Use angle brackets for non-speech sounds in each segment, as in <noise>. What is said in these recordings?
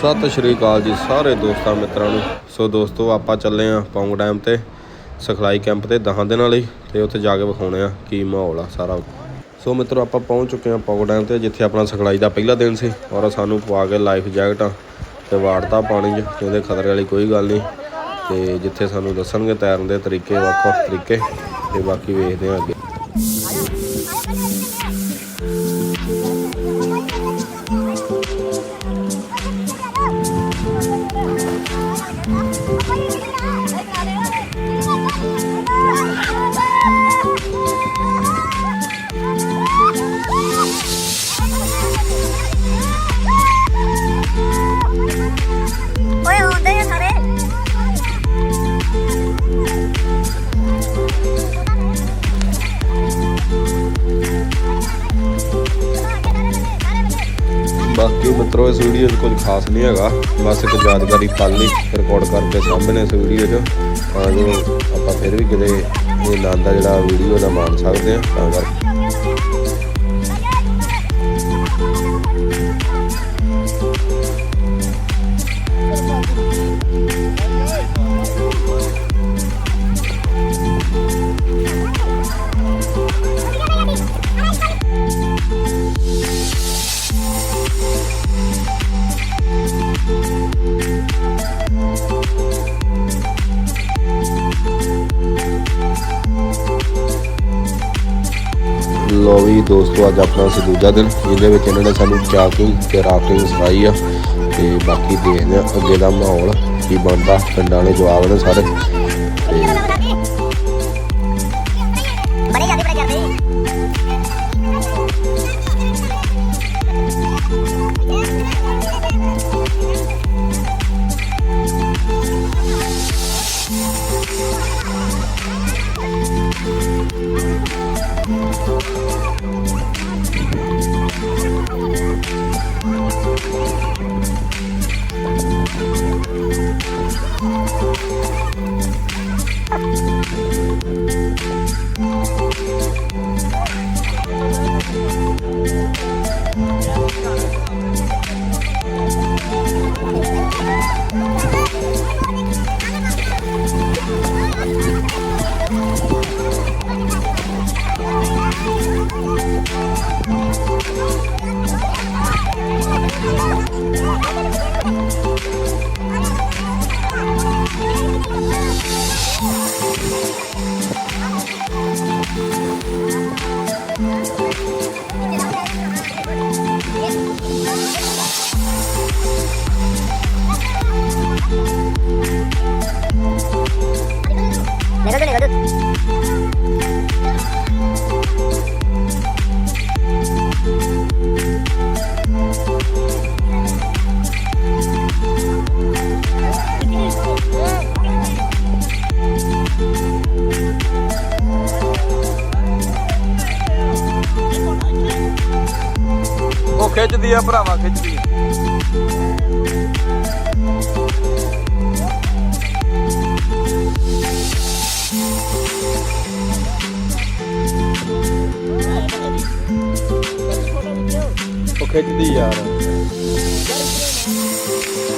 ਸਤਿ ਸ਼੍ਰੀ ਅਕਾਲ ਜੀ ਸਾਰੇ ਦੋਸਤਾਂ ਮਿੱਤਰਾਂ ਨੂੰ। ਸੋ ਦੋਸਤੋ, ਆਪਾਂ ਚੱਲੇ ਆਂ ਪੌਂਗ ਡੈਮ ਤੇ, ਸਿਖਲਾਈ ਕੈਂਪ ਤੇ 10 ਦਿਨਾਂ ਲਈ ਤੇ ਉੱਥੇ ਜਾ ਕੇ ਵਿਖਾਉਣੇ ਆ ਕੀ ਮਾਹੌਲ ਆ ਸਾਰਾ। ਸੋ ਮਿੱਤਰੋ, ਆਪਾਂ ਪਹੁੰਚ ਚੁੱਕੇ ਆਂ ਪੌਂਗ ਡੈਮ ਤੇ, ਜਿੱਥੇ ਆਪਣਾ ਸਿਖਲਾਈ ਦਾ ਪਹਿਲਾ ਦਿਨ ਸੀ ਔਰ ਸਾਨੂੰ ਪਵਾ ਕੇ ਲਾਈਫ ਜੈਕਟਾਂ ਤੇ ਵਾੜਤਾ ਪਾਣੀ 'ਚ ਕਹਿੰਦੇ ਖਤਰੇ ਵਾਲੀ ਕੋਈ ਗੱਲ ਨਹੀਂ। ਤੇ ਜਿੱਥੇ ਸਾਨੂੰ ਦੱਸਣਗੇ ਤੈਰਨ ਦੇ ਤਰੀਕੇ, ਵੱਖ-ਵੱਖ ਤਰੀਕੇ ਤੇ ਬਾਕੀ ਵੇਖਦੇ ਆਂ ਅੱਗੇ। ਮਿੱਤਰੋ, ਇਸ ਵੀਡੀਓ 'ਚ ਕੁਝ ਖਾਸ ਨਹੀਂ ਹੈਗਾ। ਬਸ ਇੱਕ ਯਾਦਗਾਰੀ ਪਲ ਲਈ ਰਿਕਾਰਡ ਕਰਕੇ ਸਾਹਮਣੇ ਇਸ ਵੀਡੀਓ 'ਚ। ਤਾਂ ਜੋ ਆਪਾਂ ਫਿਰ ਵੀ ਕਿਤੇ ਇਹ ਆਨੰਦ ਆ ਜਿਹੜਾ ਵੀਡੀਓ ਦਾ ਮਾਣ ਸਕਦੇ ਆ ਤਾਂ ਕਰਕੇ ਵੀ ਅੱਜ ਆਪਣਾ ਸੀ ਦੂਜਾ ਦਿਨ ਇਹਦੇ ਵਿੱਚ ਇਹਨਾਂ ਨੇ ਸਾਨੂੰ ਚਾਕਿੰਗ ਤੇ ਰਾਫਟਿੰਗ ਸਿਖਾਈ ਆ ਤੇ ਬਾਕੀ ਦੇਖਦੇ ਆ ਅੱਗੇ ਦਾ ਮਾਹੌਲ ਕੀ ਬਣਦਾ, ਪਿੰਡਾਂ ਵਾਲੇ ਜਵਾਬ ਨੇ ਸਾਰੇ। ਖਿੱਚਦੀ ਆ ਭਰਾਵਾ ਖਿੱਚਦੀ ਆ। ਉਹ ਖਿੱਚਦੀ ਯਾਰ।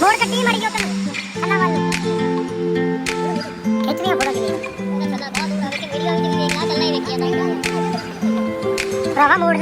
ਮੋੜ ਕੱਟੀ ਮੜੀ ਜੋ ਤੈਨੂੰ ਅੱਲਾ ਵੱਲ। ਖਿੱਚਣੀਆਂ ਫੋਟੋ ਕਿੰਨੀ ਚੱਲਦਾ ਬਹੁਤ ਦੂਰ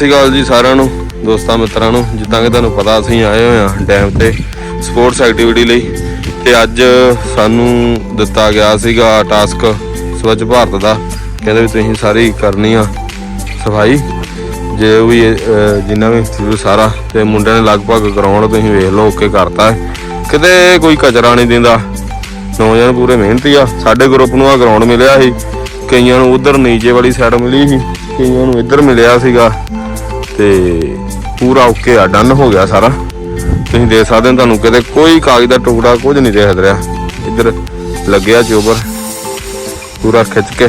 ਸ਼੍ਰੀ ਅਕਾਲ ਜੀ ਸਾਰਿਆਂ ਨੂੰ, ਦੋਸਤਾਂ ਮਿੱਤਰਾਂ ਨੂੰ, ਜਿੱਦਾਂ ਕਿ ਤੁਹਾਨੂੰ ਪਤਾ ਅਸੀਂ ਆਏ ਹੋਏ ਹਾਂ ਡੈਮ ਤੇ ਸਪੋਰਟਸ ਐਕਟੀਵਿਟੀ ਲਈ ਤੇ ਅੱਜ ਸਾਨੂੰ ਦਿੱਤਾ ਗਿਆ ਸੀਗਾ ਟਾਸਕ ਸਵੱਛ ਭਾਰਤ ਦਾ, ਕਹਿੰਦੇ ਵੀ ਤੁਸੀਂ ਸਾਰੀ ਕਰਨੀ ਆ ਸਫ਼ਾਈ। ਜੇ ਵੀ ਜਿੰਨਾ ਵੀ ਸਾਰਾ, ਤੇ ਮੁੰਡਿਆਂ ਨੇ ਲਗਭਗ ਗਰਾਊਂਡ ਤੁਸੀਂ ਵੇਖ ਲਓ, ਓਕੇ ਕਰਤਾ ਕਿਤੇ ਕੋਈ ਕਚਰਾ ਨਹੀਂ ਦਿੰਦਾ। ਨੌਜਵਾਨ ਪੂਰੇ ਮਿਹਨਤੀ ਆ। ਸਾਡੇ ਗਰੁੱਪ ਨੂੰ ਆ ਗਰਾਊਂਡ ਮਿਲਿਆ ਸੀ। ਕਈਆਂ ਨੂੰ ਉਧਰ ਨੀਚੇ ਵਾਲੀ ਸਾਈਡ ਮਿਲੀ ਸੀ। ਕਈਆਂ ਨੂੰ ਇੱਧਰ ਮਿਲਿਆ ਸੀਗਾ। ਤੇ ਪੂਰਾ ਓਕੇ ਆ, ਡਨ ਹੋ ਗਿਆ ਸਾਰਾ। ਤੁਸੀਂ ਦੇਖ ਸਕਦੇ ਹੋ ਤੁਹਾਨੂੰ ਕਿਤੇ ਕੋਈ ਕਾਗਜ਼ ਦਾ ਟੁਕੜਾ ਕੁਝ ਨਹੀਂ ਦਿਖ ਰਿਹਾ। ਇੱਧਰ ਲੱਗਿਆ ਚੋਬਰ, ਪੂਰਾ ਖਿੱਚ ਕੇ।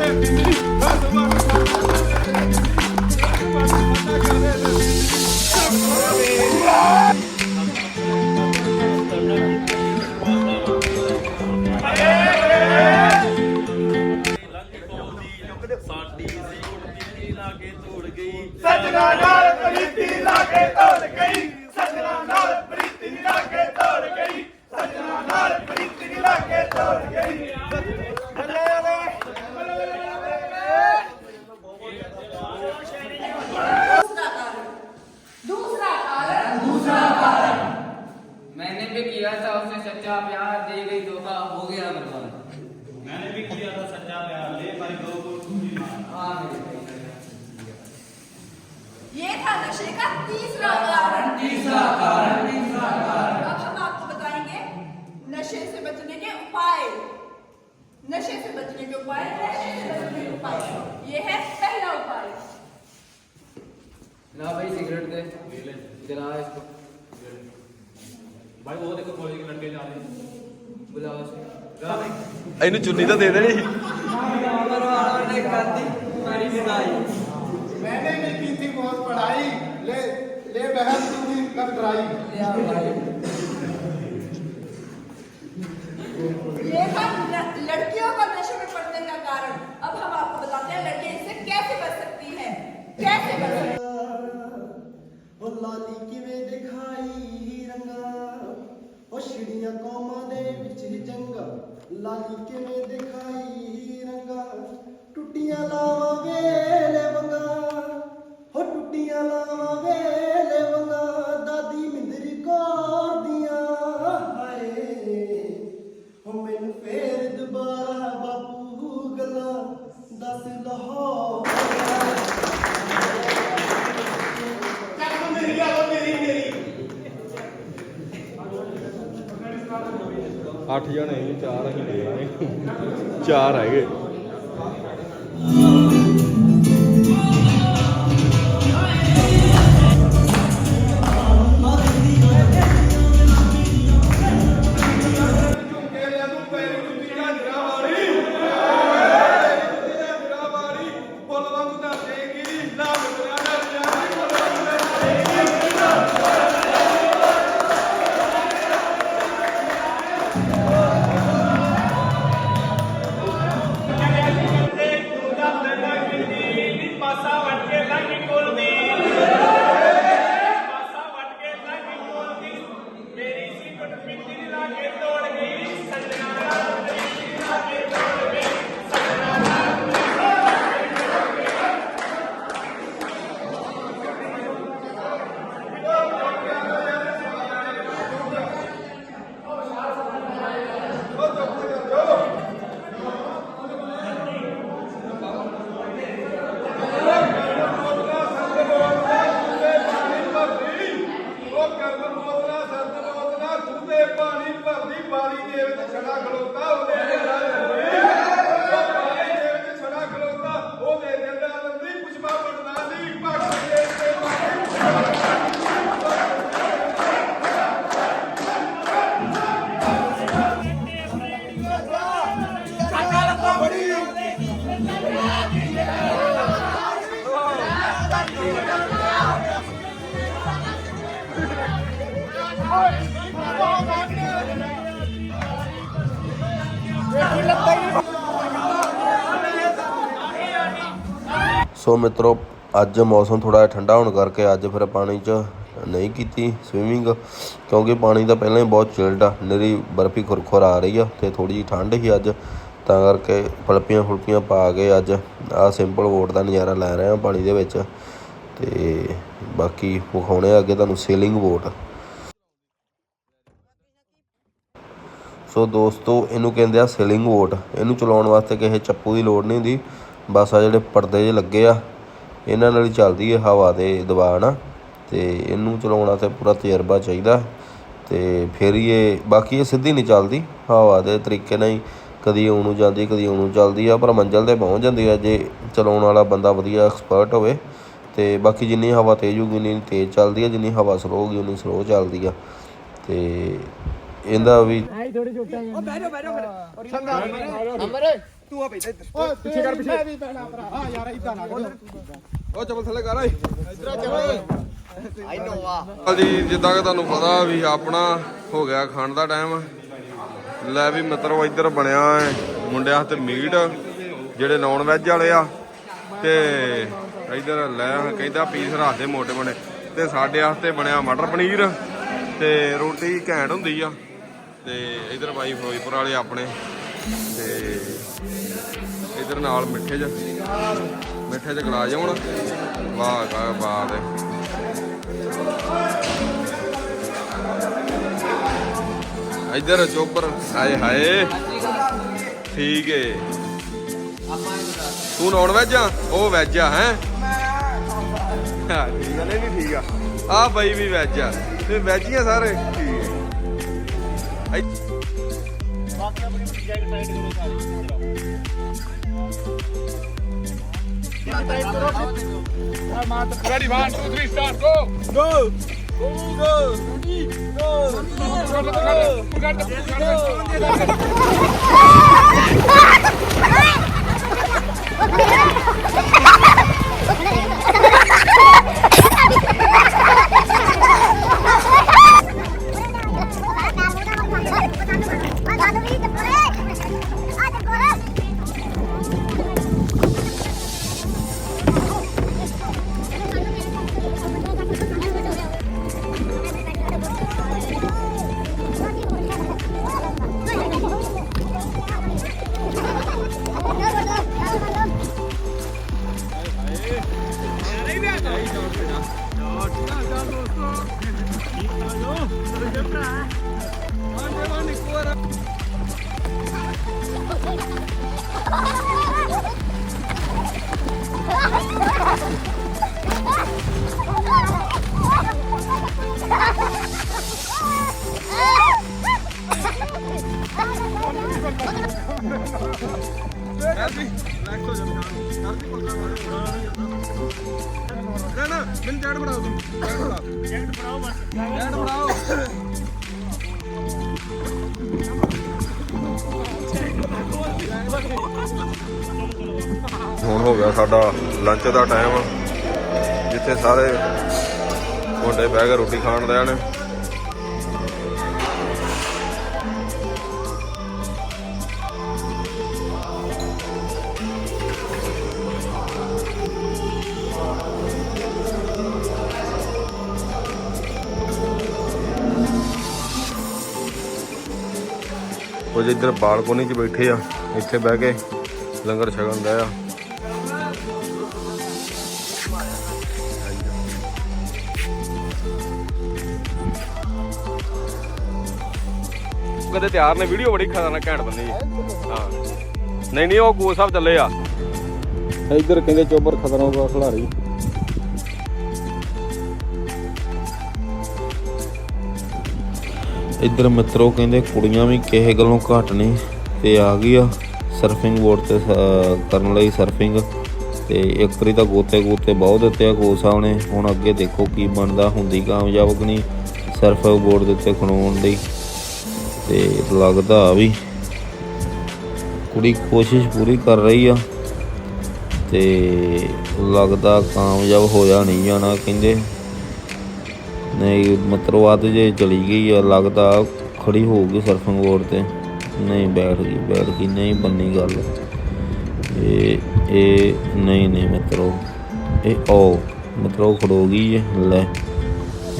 Gracias. था उसने सच्चा प्यार दे गई धोखा हो गया बर्बाद मैंने भी किया था सच्चा प्यार दे भाई दो ये था नशे का तीसरा कारण तीसरा कारण तीसरा कारण। अब हम आपको बताएँगे नशे से बचने के उपाय। नशे से बचने के उपाय नशे से बचने के उपाय। ये है पहला उपाय। ला भाई सिगरेट दे। ले। जला इसको। ਭਾਈ ਉਹ ਦੇਖੋ ਕਾਲਜ ਦੇ ਲੜਕੇ ਜਾ ਰਹੇ ਨੇ बुलाओ उसे ਇਹਨੂੰ ਚੁੰਨੀ ਤਾਂ ਦੇ ਦੇਣੀ मैंने भी की थी बहुत पढ़ाई ले ले बहन तू भी कर ड्राई ये था न- लड़कियों का ਉਹ ਕੌਮਾਂ ਦੇ ਵਿੱਚ ਜੰਗਾ ਲਾਲੀ ਕਿਵੇਂ ਦਿਖਾਈ ਰੰਗਾ? ਟੁੱਟੀਆਂ ਲਾਵਾਂ ਵੇਲੇ ਵੰਗਾ। ਹੋ ਟੁੱਟੀਆਂ ਲਾਵਾਂ ਵੇਲੇ ਵੰਗਾ। ਦਾਦੀ ਮਿੰਦਰੀ ਕੌਰ ਦੀਆਂ ਹਾਏ। ਹੋ ਮੈਨੂੰ ਫੇਰ ਦੁਬਾਰਾ ਬਾਪੂ ਗੱਲਾਂ ਦੱਸ ਲਾਹੌਰ ਅੱਠ ਜਣੇ ਸੀ ਚਾਰ ਅਸੀਂ ਲੈ ਆਏ। ਚਾਰ ਹੈਗੇ। ਉਹ ਕਰਨ ਮੋਤਨਾ ਸੱਤ ਮੋਤਨਾ ਖੁੱਦੇ ਪਾਣੀ ਭਰਦੀ, ਬਾਲੀ ਦੇ ਵਿੱਚ ਛੜਾ ਖਲੋਤਾ, ਉਹਦੇ ਜਿਹੜਾ ਸੋ ਮਿੱਤਰੋ, ਅੱਜ ਮੌਸਮ ਥੋੜਾ ਠੰਡਾ ਹੋਣ ਕਰਕੇ ਅੱਜ ਫਿਰ ਪਾਣੀ 'ਚ ਨਹੀਂ ਕੀਤੀ ਸਵੀਮਿੰਗ ਕਿਉਂਕਿ ਪਾਣੀ ਤਾਂ ਪਹਿਲਾਂ ਹੀ ਬਹੁਤ ਚਿਲਡ ਆ, ਨਿਰੀ ਬਰਫੀ ਖੁਰਖੁਰ ਆ ਰਹੀ ਆ ਤੇ ਥੋੜੀ ਜਿਹੀ ਠੰਡ ਹੀ ਅੱਜ, ਤਾਂ ਕਰਕੇ ਫਲਪੀਆਂ ਫੁਲਪੀਆਂ ਪਾ ਕੇ ਅੱਜ ਆ ਸਿੰਪਲ ਵੋਟ ਦਾ ਨਜ਼ਾਰਾ ਲੈ ਰਹੇ ਆ ਪਾਣੀ ਦੇ ਵਿੱਚ ਤੇ ਬਾਕੀ ਵਿਖਾਉਣੇ ਆ ਅੱਗੇ ਤੁਹਾਨੂੰ ਸੇਲਿੰਗ ਬੋਟ ਸੋ ਦੋਸਤੋ, ਇਹਨੂੰ ਕਹਿੰਦੇ ਆ ਸੇਲਿੰਗ ਬੋਟ ਇਹਨੂੰ ਚਲਾਉਣ ਵਾਸਤੇ ਕਿਸੇ ਚੱਪੂ ਦੀ ਲੋੜ ਨਹੀਂ ਹੁੰਦੀ। ਬਸ ਆ ਜਿਹੜੇ ਪਰਦੇ ਜਿਹੇ ਲੱਗੇ ਆ ਇਹਨਾਂ ਨਾਲ ਹੀ ਚੱਲਦੀ ਹੈ ਹਵਾ ਦੇ ਦਬਾਅ ਨਾਲ ਤੇ ਇਹਨੂੰ ਚਲਾਉਣਾ ਤੇ ਪੂਰਾ ਤਜਰਬਾ ਚਾਹੀਦਾ। ਤੇ ਫਿਰ ਇਹ ਬਾਕੀ ਇਹ ਸਿੱਧੀ ਨਹੀਂ ਚੱਲਦੀ ਹਵਾ ਦੇ ਤਰੀਕੇ ਨਾਲ ਹੀ ਕਦੀ ਉਹਨੂੰ ਜਾਂਦੀ ਕਦੀ ਉਹਨੂੰ ਚੱਲਦੀ ਆ ਪਰ ਮੰਜ਼ਲ ਤੇ ਪਹੁੰਚ ਜਾਂਦੀ ਆ ਜੇ ਚਲਾਉਣ ਵਾਲਾ ਬੰਦਾ ਵਧੀਆ ਐਕਸਪਰਟ ਹੋਵੇ। ਤੇ ਬਾਕੀ ਜਿੰਨੀ ਹਵਾ ਤੇਜ਼ ਹੋਊਗੀ ਉਨੀ ਤੇਜ਼ ਚੱਲਦੀ ਆ ਜਿੰਨੀ ਹਵਾ ਸਲੋ ਹੋਊਗੀ ਉਨੀ ਸਲੋ ਚੱਲਦੀ ਆ। ਤੇ ਇਹਦਾ ਵੀ ਜੀ ਜਿੱਦਾਂ ਕਿ ਤੁਹਾਨੂੰ ਪਤਾ ਵੀ ਆਪਣਾ ਹੋ ਗਿਆ ਖਾਣ ਦਾ ਟਾਈਮ। ਲੈ ਵੀ ਮਿੱਤਰੋ ਇੱਧਰ ਬਣਿਆ ਹੈ ਮੁੰਡਿਆਂ ਤੇ ਮੀਟ ਜਿਹੜੇ ਨੌਨ ਵੈਜ ਵਾਲੇ ਆ। ਤੇ ਇੱਧਰ ਲੈ ਕਹਿੰਦਾ ਪੀਸ ਰੱਖ ਦੇ ਮੋਟੇ ਬਣੇ। ਤੇ ਸਾਡੇ ਵਾਸਤੇ ਬਣਿਆ ਮਟਰ ਪਨੀਰ ਤੇ ਰੋਟੀ ਘੈਂਟ ਹੁੰਦੀ ਆ। ਤੇ ਇੱਧਰ ਬਾਈ ਫਿਰੋਜ਼ਪੁਰ ਵਾਲੇ ਆਪਣੇ। ਤੇ ਇੱਧਰ ਨਾਲ ਮਿੱਠੇ ਚ ਮਿੱਠੇ ਚ ਗਲਾ ਜਾਉਣ ਵਾਹ ਕਾ ਬਾਤ ਹੈ ਇੱਧਰ ਚੋਪਰ, ਹਾਏ ਹਾਏ। ਠੀਕ ਏ। ਤੂੰ ਨੌਨ ਵੈਜ ਆ? ਉਹ ਵੈਜ ਆ, ਹੈ? ਠੀਕ ਆ। ਨਹੀਂ ਠੀਕ ਆ। ਆ ਬਾਈ ਵੀ ਵੈਜ ਆ। ਤੇ ਵੈਜ ਹੀ ਆ ਸਾਰੇ? ਠੀਕ ਹੈ ਇੱਧ- Ready, one, two, three, start, go! Go! Go, go! Go! ਨਾ ਹੁਣ ਹੋ ਗਿਆ ਸਾਡਾ ਲੰਚ ਦਾ ਟਾਈਮ ਜਿੱਥੇ ਸਾਰੇ ਮੁੰਡੇ ਬਹਿ ਕੇ ਰੋਟੀ ਖਾਣ ਦੇ ਨੇ ਕੁਝ ਇੱਧਰ ਬਾਲਕੋਨੀ 'ਚ ਬੈਠੇ ਆ, ਇੱਥੇ ਬਹਿ ਕੇ ਲੰਗਰ ਛਕਣ ਦਾ ਆ। ਕਦੇ ਤਿਆਰ ਨੇ ਵੀਡੀਓ ਬੜੀ ਖਤਰਨਾਕ ਘੈਂਟ ਬੰਦੀ ਹਾਂ। ਨਹੀਂ ਨਹੀਂ ਉਹ ਗੋ ਸਾਹਿਬ ਚੱਲੇ ਆ। ਇੱਧਰ ਕਹਿੰਦੇ ਚੋਬਰ ਖਤਰਨਾਕ ਖਿਲਾੜੀ ਇੱਧਰ ਮਿੱਤਰੋ ਕਹਿੰਦੇ ਕੁੜੀਆਂ ਵੀ ਕਿਸੇ ਗੱਲੋਂ ਘੱਟ ਨਹੀਂ ਤੇ ਆ ਗਈ ਆ ਸਰਫਿੰਗ ਬੋਰਡ ਤੇ ਕਰਨ ਲਈ ਸਰਫਿੰਗ ਤੇ ਇੱਕ ਵਾਰੀ ਤਾਂ ਗੋਤੇ ਗੋਤੇ ਬਹੁਤ ਦਿੱਤੇ ਆ ਕੋਚ ਸਾਹਿਬ ਨੇ। ਹੁਣ ਅੱਗੇ ਦੇਖੋ ਕੀ ਬਣਦਾ ਹੁੰਦੀ ਕਾਮਯਾਬ ਕਿ ਨਹੀਂ ਸਰਫ ਬੋਰਡ ਦੇ ਉੱਤੇ ਖਣਾਉਣ ਲਈ ਤੇ ਲੱਗਦਾ ਵੀ ਕੁੜੀ ਕੋਸ਼ਿਸ਼ ਪੂਰੀ ਕਰ ਰਹੀ ਆ ਤੇ ਲੱਗਦਾ ਕਾਮਯਾਬ ਹੋਇਆ ਨਹੀਂ ਜਾਣਾ ਕਹਿੰਦੇ। ਨਹੀਂ ਮਤਲਬ ਅੱਧ ਜੇ ਚਲੀ ਗਈ ਆ, ਲੱਗਦਾ ਖੜੀ ਹੋਊਗੀ ਸਰਫਿੰਗ ਬੋਰਡ ਤੇ। ਨਹੀਂ, ਬੈਠ ਗਈ ਬੈਠ ਗਈ, ਨਹੀਂ ਬੰਨੀ ਗੱਲ। ਇਹ ਇਹ, ਨਹੀਂ ਨਹੀਂ ਮਤਲਬ ਇਹ ਆਓ ਮਤਲਬ ਖੜੋ ਗਈ ਹੈ ਲੈ,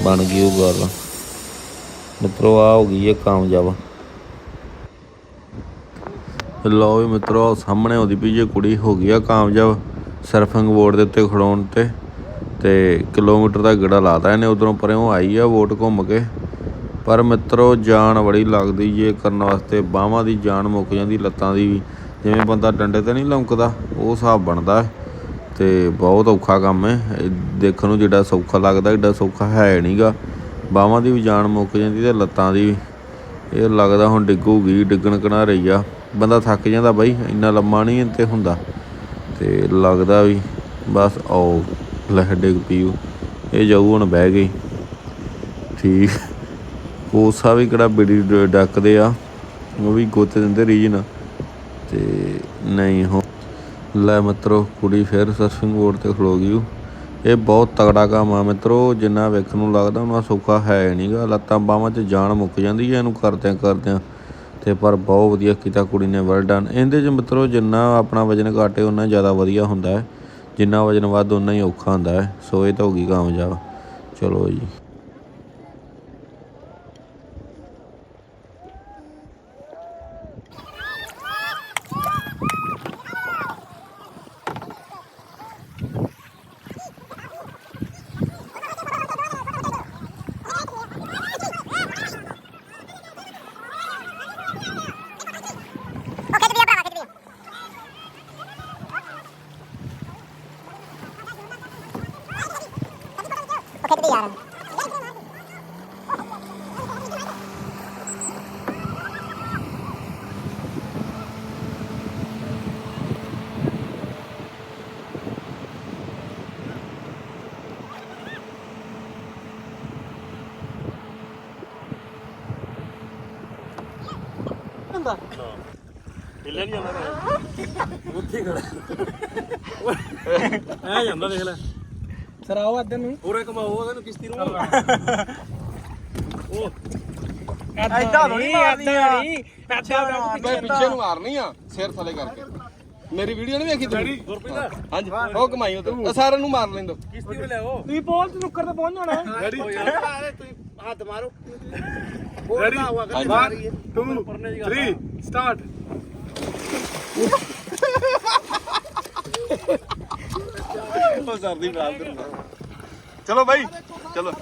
ਬਣ ਗਈ ਉਹ ਗੱਲ। ਮਤਲਬ ਆ ਹੋ ਗਈ ਹੈ ਕਾਮਯਾਬ। ਲਓ ਵੀ ਮਿੱਤਰੋ, ਸਾਹਮਣੇ ਉਹਦੀ ਵੀ ਜੇ ਕੁੜੀ ਹੋ ਗਈ ਆ ਕਾਮਯਾਬ ਸਰਫਿੰਗ ਬੋਰਡ ਦੇ ਉੱਤੇ ਖੜਾਉਣ ਤੇ ਤੇ ਕਿਲੋਮੀਟਰ ਦਾ ਗੇੜਾ ਲਾਤਾ ਇਹਨੇ, ਉਧਰੋਂ ਪਰਿਓਂ ਆਈ ਆ ਵੋਟ ਘੁੰਮ ਕੇ। ਪਰ ਮਿੱਤਰੋ, ਜਾਨ ਬੜੀ ਲੱਗਦੀ ਜੇ ਕਰਨ ਵਾਸਤੇ, ਬਾਹਾਂ ਦੀ ਜਾਨ ਮੁੱਕ ਜਾਂਦੀ, ਲੱਤਾਂ ਦੀ ਵੀ। ਜਿਵੇਂ ਬੰਦਾ ਡੰਡੇ ਤੇ ਨਹੀਂ ਲੰਕਦਾ ਉਹ ਹਿਸਾਬ ਬਣਦਾ। ਤੇ ਬਹੁਤ ਔਖਾ ਕੰਮ ਹੈ ਦੇਖਣ ਨੂੰ ਜਿਹੜਾ ਸੌਖਾ ਲੱਗਦਾ ਏਡਾ ਸੌਖਾ ਹੈ ਨਹੀਂਗਾ ਬਾਹਾਂ ਦੀ ਵੀ ਜਾਨ ਮੁੱਕ ਜਾਂਦੀ ਤੇ ਲੱਤਾਂ ਦੀ ਵੀ। ਇਹ ਲੱਗਦਾ ਹੁਣ ਡਿੱਗੂਗੀ, ਡਿੱਗਣ ਕਿਨਾ ਰਹੀ ਆ। ਬੰਦਾ ਥੱਕ ਜਾਂਦਾ ਬਾਈ, ਇੰਨਾ ਲੰਮਾ ਨਹੀਂ ਤੇ ਹੁੰਦਾ। ਤੇ ਲੱਗਦਾ ਵੀ ਬਸ ਆਓ, ਲੈ ਡਿੱਗ ਪੀਓ। ਇਹ ਜਾਊ ਹੁਣ ਬਹਿ ਗਈ ਠੀਕ। ਕੋਸਾ ਵੀ ਕਿਹੜਾ ਬਿੜੀ ਡ- ਡੱਕਦੇ ਆ। ਉਹ ਵੀ ਗੁੱਤ ਦਿੰਦੇ ਰੀਜਨ। ਤੇ ਨਹੀਂ ਹੋ। ਲੈ ਮਿੱਤਰੋ, ਕੁੜੀ ਫਿਰ ਸਰਫਿੰਗ ਬੋਰਡ ਤੇ ਖਲੋ ਗਈ ਓ। ਇਹ ਬਹੁਤ ਤਗੜਾ ਕੰਮ ਆ ਮਿੱਤਰੋ, ਜਿੰਨਾ ਵੇਖਣ ਨੂੰ ਲੱਗਦਾ ਉਹਨਾਂ ਸੌਖਾ ਹੈ ਨਹੀਂਗਾ ਲੱਤਾਂ ਬਾਹਾਂ 'ਚ ਜਾਨ ਮੁੱਕ ਜਾਂਦੀ ਹੈ ਇਹਨੂੰ ਕਰਦਿਆਂ ਕਰਦਿਆਂ। ਤੇ ਪਰ ਬਹੁਤ ਵਧੀਆ ਕੀਤਾ ਕੁੜੀ ਨੇ ਵੈਲ ਡਨ ਇਹਦੇ 'ਚ ਮਿੱਤਰੋ, ਜਿੰਨਾ ਆਪਣਾ ਵਜਨ ਘਾਟੇ ਉਹਨਾਂ ਜ਼ਿਆਦਾ ਵਧੀਆ ਹੁੰਦਾ ਹੈ। ਜਿੰਨਾ ਵਜਨ ਵੱਧ ਉਹਨਾਂ ਹੀ ਔਖਾ ਹੁੰਦਾ ਹੈ। ਸੋ ਇਹ ਤਾਂ ਹੋ ਗਈ ਕਾਮਯਾਬ। ਚਲੋ ਜੀ। pek yarın. എന്താ ഇല്ല ഞാൻ എന്താ എന്താ നിങ്ങളെ ਉਹ। ਖਿੱਚ ਦਿਆ ਯਾਰ ਐਦਾਂ ਨਹੀਂ ਮਾਰਨੀ ਐਦਾਂ ਮੈਂ ਪਿੱਛੇ ਨੂੰ ਮਾਰਨੀ ਆ। ਸਿਰ ਥੱਲੇ ਕਰਕੇ। ਮੇਰੀ ਵੀਡੀਓ ਨਹੀਂ ਵੇਖੀ ਤੁਸੀਂ ਹਾਂਜੀ ਉਹ ਕਮਾਈ ਉਧਰ ਸਾਰਿਆਂ ਨੂੰ ਮਾਰ ਲੈਂਦੋ। ਤੁਸੀਂ ਬੋਲ ਤੇ ਨੁੱਕਰ ਤੇ ਪਹੁੰਚ ਜਾਣਾ। ਰੈਡੀ ਹੱਥ ਮਾਰੋ। ਰੈਡੀ 1 2 3 ਸਟਾਰਟ ਉਹ ਸਰਦੀ ਬਾਤ ਚਲੋ ਬਾਈ ਚਲੋ।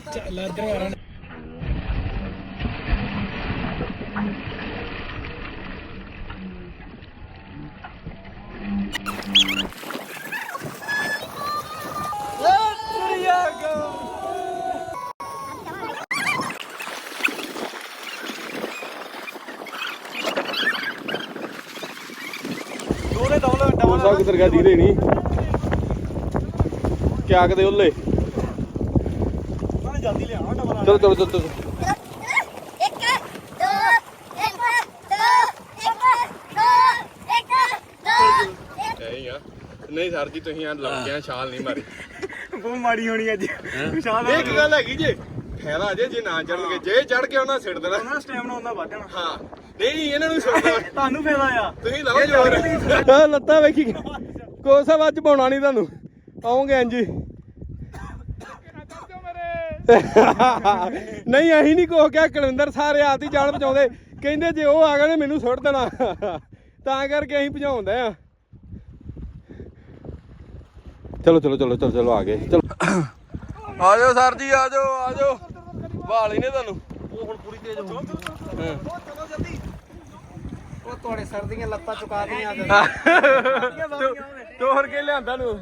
ਕੋਸਾ ਕਿੱਧਰ ਗਿਆ ਧੀਰੇ ਨਹੀਂ ਕਿਆ ਕਦੇ ਉੱਲੇ। ਚਲੋ ਚਲੋ ਚਲੋ ਚਲੋ। ਨਹੀਂ ਆ ਨਹੀਂ ਸਰ ਜੀ ਤੁਸੀਂ ਆ ਲੱਗ ਗਿਆ ਛਾਲ ਨਹੀਂ ਮਾਰੀ। ਬਹੁਤ ਮਾੜੀ ਹੋਣੀ ਅੱਜ। ਵਿਸ਼ਾਲ ਇਹ ਇੱਕ ਗੱਲ ਹੈਗੀ ਜੇ। ਫਾਇਦਾ ਜੇ ਜੇ ਨਾ ਚੜਨਗੇ ਜੇ ਚੜ ਕੇ ਉਹਨਾਂ ਸਿੱਟ ਦੇਣਾ। ਉਹਨਾਂ ਸਟੈਮਨਾ ਹੁੰਦਾ ਵੱਧ ਜਾਣਾ। ਹਾਂ। ਨਹੀਂ ਇਹਨਾਂ ਨੂੰ ਸਿੱਟ ਦੇਣਾ। ਤੁਹਾਨੂੰ ਫਾਇਦਾ ਆ। ਤੁਸੀਂ ਲਾਓ ਜੋਰ। ਲੱਤਾਂ ਵੇਖੀ। <laughs> ਕੋਸਾ ਵੱਜ ਪਾਉਣਾ ਨਹੀਂ ਤੁਹਾਨੂੰ। ਆਉਂਗੇ ਇੰਜੀ ਨਹੀਂ ਅਹੀਂ ਨਹੀਂ ਕੋ ਕਿਹਾ ਕੁਲਵਿੰਦਰ ਸਾਰੇ ਆਪ ਦੀ ਜਾਨ ਬਚਾਉਂਦੇ। ਕਹਿੰਦੇ ਜੇ ਉਹ ਆ ਗਏ ਨੇ ਮੈਨੂੰ ਸੁੱਟ ਦੇਣਾ। ਤਾਂ ਕਰਕੇ ਅਸੀਂ ਭਜਾਉਂਦੇ ਆ। ਚਲੋ ਚਲੋ ਚਲੋ ਚਲੋ ਚਲੋ ਆ ਗਏ। ਚਲੋ। ਆ ਜਾਓ ਸਰ ਜੀ ਆ ਜਾਓ ਆ ਜਾਓ। ਭਾਲ ਹੀ ਨੇ ਤੁਹਾਨੂੰ। ਉਹ ਹੁਣ ਪੂਰੀ ਤੇਜ਼ ਹੋ ਗਈ। ਉਹ ਤੁਹਾਡੇ ਸਰ ਦੀਆਂ ਲੱਤਾਂ ਚੁਕਾ <laughs> ਦੀਆਂ ਤੋੜ ਕੇ ਲਿਆਂਦਾ ਨੂੰ।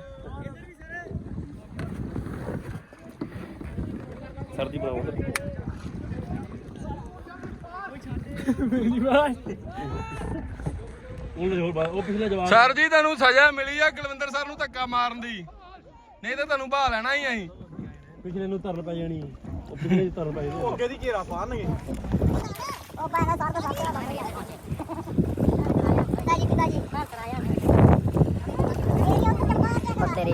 ਸਰਦੀ ਬਣਾਓ ਉਹ ਪਿਛਲੇ ਜਵਾਬ। ਸਰ ਜੀ ਤੁਹਾਨੂੰ ਸਜ਼ਾ ਮਿਲੀ ਆ ਕੁਲਵਿੰਦਰ ਸਰ ਨੂੰ ਧੱਕਾ ਮਾਰਨ ਦੀ। ਨਹੀਂ ਤਾਂ ਤੁਹਾਨੂੰ ਬਹਾ ਲੈਣਾ ਹੀ ਅਸੀਂ। ਪਿਛਲੇ ਨੂੰ ਧਰਨ ਪੈ ਜਾਣੀ ਉਹ ਪਿਛਲੇ ਦੀ ਧਰਨ ਪੈ ਜਾਣੀ ਅੱਗੇ ਦੀ ਘੇਰਾ ਪਾਣਗੇ ਉਹ ਪਾਣਾ ਸਾਰ ਤੋਂ ਸਾਰ ਤੋਂ ਬਾਹਰ ਯਾਰ ਪਿਤਾਜੀ ਪਿਤਾਜੀ ਬਾਹਰ ਕਰਾਇਆ ਉਹ ਤੇਰੀ